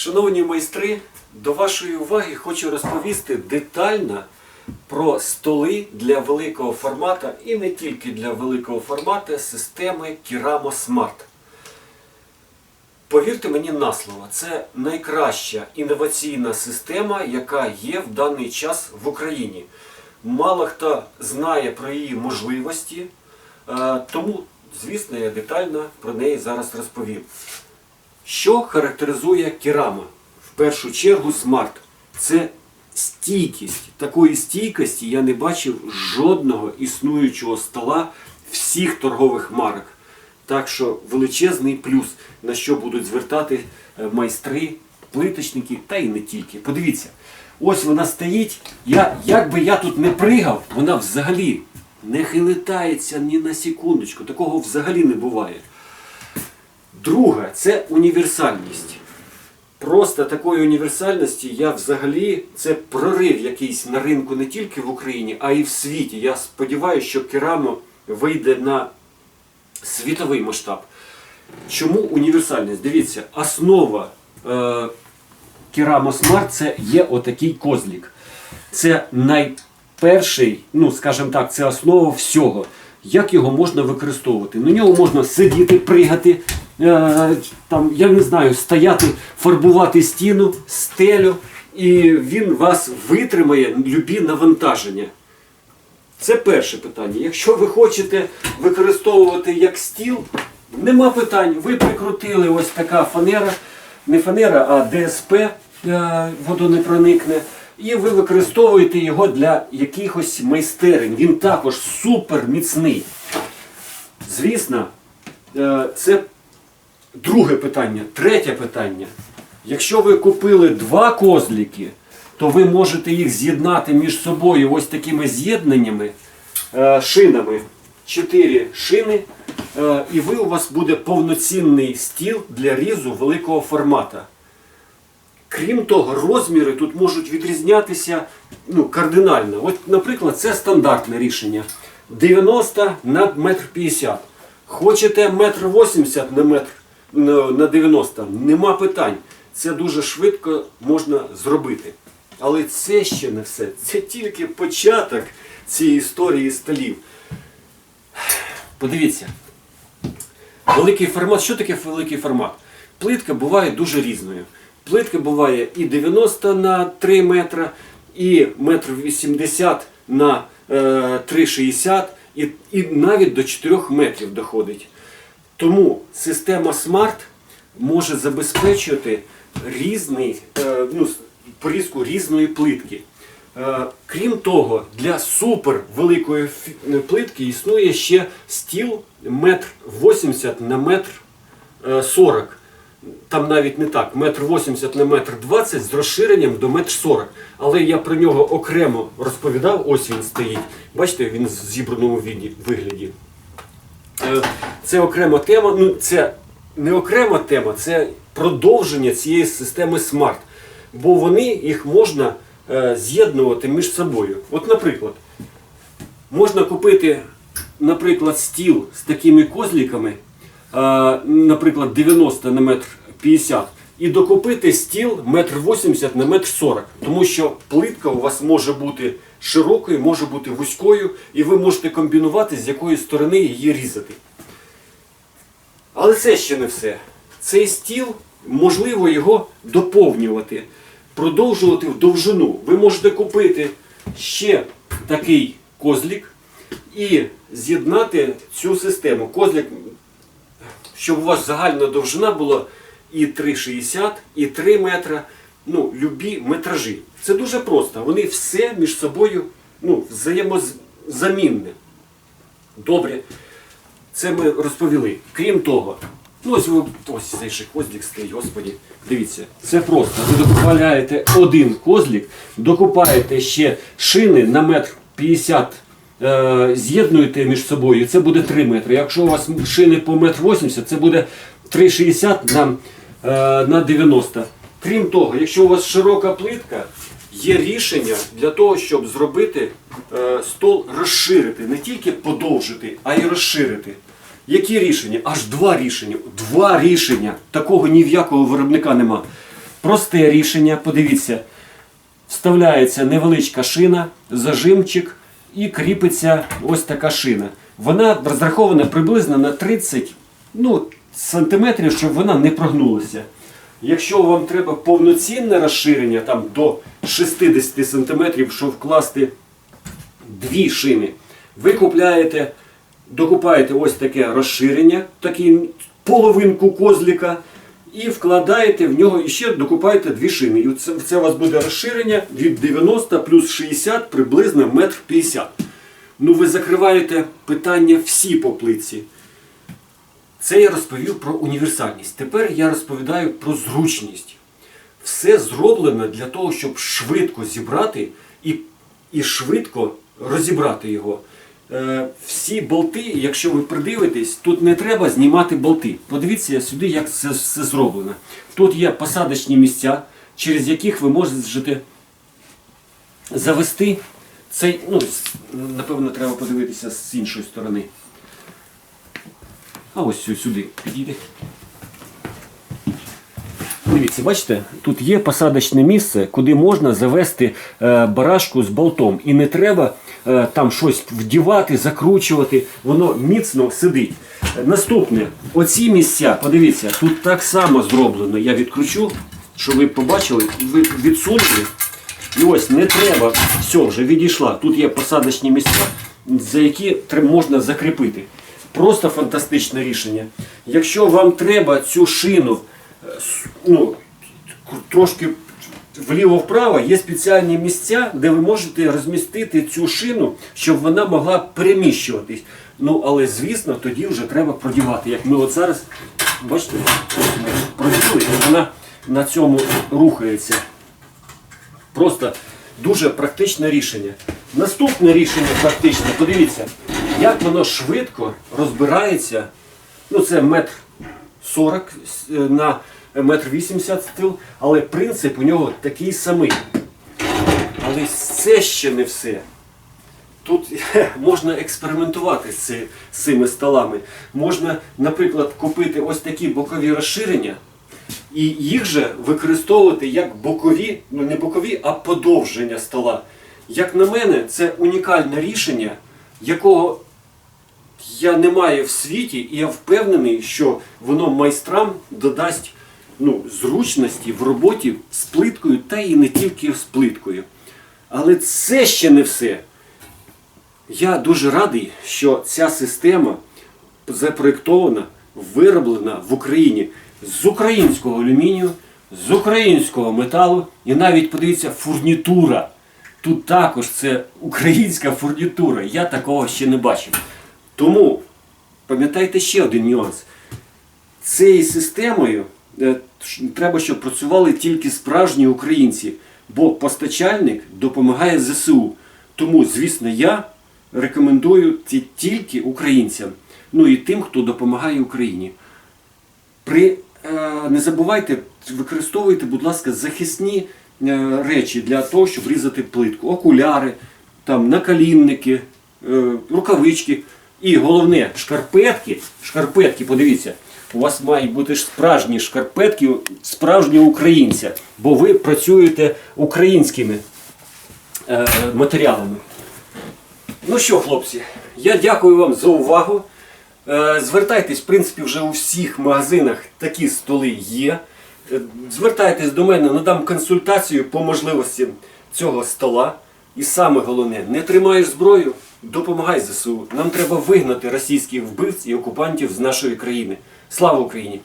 Шановні майстри, до вашої уваги хочу розповісти детально про столи для великого формата і не тільки для великого формату системи Keramo Smart. Повірте мені на слово, це найкраща інноваційна система, яка є в даний час в Україні. Мало хто знає про її можливості, е, тому, звісно, я детально про неї зараз розповім. Що характеризує керама? В першу чергу смарт. Це стійкість. Такої стійкості я не бачив жодного існуючого стола всіх торгових марок. Так що величезний плюс, на що будуть звертати е, майстри, плиточники та й не тільки. Подивіться, ось вона стоїть. Я, як би я тут не пригав, вона взагалі не хилитається ні на секундочку. Такого взагалі не буває. Друге, це універсальність. Просто такої універсальності я взагалі це прорив якийсь на ринку не тільки в Україні, а й в світі. Я сподіваюся, що Керамо вийде на світовий масштаб. Чому універсальність? Дивіться, основа е, Keramo Smart це є отакий козлік. Це найперший, ну скажімо так, це основа всього. Як його можна використовувати? На нього можна сидіти, пригати, е, там, я не знаю, стояти, фарбувати стіну, стелю, і він вас витримає любі навантаження. Це перше питання. Якщо ви хочете використовувати як стіл, нема питань. Ви прикрутили ось така фанера, не фанера, а ДСП е, водонепроникне. І ви використовуєте його для якихось майстерень. Він також супер міцний. Звісно, е, це друге питання. Третє питання. Якщо ви купили два козліки, то ви можете їх з'єднати між собою ось такими з'єднаннями, е, шинами. Чотири шини, е, і ви у вас буде повноцінний стіл для різу великого формата. Крім того, розміри тут можуть відрізнятися ну, кардинально. От, наприклад, це стандартне рішення. 90 на 1,50 м. Хочете 1,80 м на метр на 90 Нема питань. Це дуже швидко можна зробити. Але це ще не все. Це тільки початок цієї історії столів. Подивіться. Великий формат. Що таке великий формат? Плитка буває дуже різною. Плитка буває і 90 на 3 метра, і 1,80 м на е, 3,60 і, і навіть до 4 метрів доходить. Тому система Smart може забезпечувати різний, е, ну, порізку різної плитки. Е, Крім того, для супер великої плитки існує ще стіл 1,80 на метр е, 40. Там навіть не так, 1,80 на 1,20 з розширенням до 1,40 Але я про нього окремо розповідав, ось він стоїть. Бачите, він в зібраному вигляді. Е, Це окрема тема. Ну, це не окрема тема, це продовження цієї системи Smart. Бо вони їх можна е, з'єднувати між собою. От, наприклад, можна купити, наприклад, стіл з такими козліками, е, наприклад, 90 на метр 50, і докупити стіл 1,80 на 1,40 м. Тому що плитка у вас може бути широкою, може бути вузькою, і ви можете комбінувати, з якої сторони її різати. Але це ще не все. Цей стіл, можливо його доповнювати, продовжувати в довжину. Ви можете купити ще такий козлік і з'єднати цю систему. Козлік, щоб у вас загальна довжина була і 3,60, і 3 метра, ну, любі метражі. Це дуже просто. Вони все між собою ну, взаємозамінне. Добре. Це ми розповіли. Крім того, ну ось ось цей ще козлік стоїть, господі. Дивіться, це просто. Ви докупаєте один козлік, докупаєте ще шини на метр 50 е, з'єднуєте між собою, це буде 3 метри. Якщо у вас шини по метр 80, це буде 3,60 на, на 90. Крім того, якщо у вас широка плитка, є рішення для того, щоб зробити е, стол розширити, не тільки подовжити, а й розширити. Які рішення? Аж два рішення. Два рішення. Такого ні в якого виробника нема. Просте рішення, подивіться, вставляється невеличка шина, зажимчик і кріпиться ось така шина. Вона розрахована приблизно на 30 ну, сантиметрів, щоб вона не прогнулася. Якщо вам треба повноцінне розширення там, до 60 сантиметрів, щоб вкласти дві шини, ви купляєте, докупаєте ось таке розширення, такий половинку козлика, і вкладаєте в нього і ще докупаєте дві шини. І це, це у вас буде розширення від 90 плюс 60 приблизно метр 50. Ну ви закриваєте питання всі по плитці. Це я розповів про універсальність. Тепер я розповідаю про зручність. Все зроблено для того, щоб швидко зібрати і, і швидко розібрати його. Е, всі болти, якщо ви придивитесь, тут не треба знімати болти. Подивіться сюди, як це все зроблено. Тут є посадочні місця, через яких ви можете завести цей, ну, напевно, треба подивитися з іншої сторони. А ось сюди підійде. Дивіться, бачите, тут є посадочне місце, куди можна завести е, барашку з болтом. І не треба е, там щось вдівати, закручувати, воно міцно сидить. Наступне, оці місця, подивіться, тут так само зроблено. Я відкручу, щоб ви побачили, ви відсунули. І ось не треба, все, вже відійшла. Тут є посадочні місця, за які можна закріпити. Просто фантастичне рішення. Якщо вам треба цю шину е, ну, трошки вліво-вправо, є спеціальні місця, де ви можете розмістити цю шину, щоб вона могла переміщуватись. Ну, але звісно, тоді вже треба продівати. Як ми от зараз, бачите, проділи, і вона на цьому рухається. Просто дуже практичне рішення. Наступне рішення практичне, подивіться, як воно швидко розбирається. Ну, це метр 40 е, на метр 80 стил, але принцип у нього такий самий. Але це ще не все. Тут можна експериментувати з, цими столами. Можна, наприклад, купити ось такі бокові розширення і їх же використовувати як бокові, ну не бокові, а подовження стола. Як на мене, це унікальне рішення, якого я не маю в світі, і я впевнений, що воно майстрам додасть ну, зручності в роботі з плиткою та і не тільки з плиткою. Але це ще не все. Я дуже радий, що ця система запроєктована, вироблена в Україні з українського алюмінію, з українського металу і навіть подивіться фурнітура. Тут також це українська фурнітура. Я такого ще не бачив. Тому пам'ятайте ще один нюанс. Цією системою е, треба, щоб працювали тільки справжні українці, бо постачальник допомагає ЗСУ. Тому, звісно, я рекомендую ті- тільки українцям, ну і тим, хто допомагає Україні. При, е, не забувайте, використовуйте, будь ласка, захисні е, речі для того, щоб різати плитку. Окуляри, там, наколінники, е, рукавички. І головне, шкарпетки. Шкарпетки, подивіться, у вас мають бути справжні шкарпетки справжнього українця, бо ви працюєте українськими е, матеріалами. Ну що, хлопці, я дякую вам за увагу. Е, Звертайтесь, в принципі, вже у всіх магазинах такі столи є. Е, Звертайтесь до мене, надам консультацію по можливості цього стола. І саме головне, не тримаєш зброю, допомагай ЗСУ. Нам треба вигнати російських вбивць і окупантів з нашої країни. Слава Україні!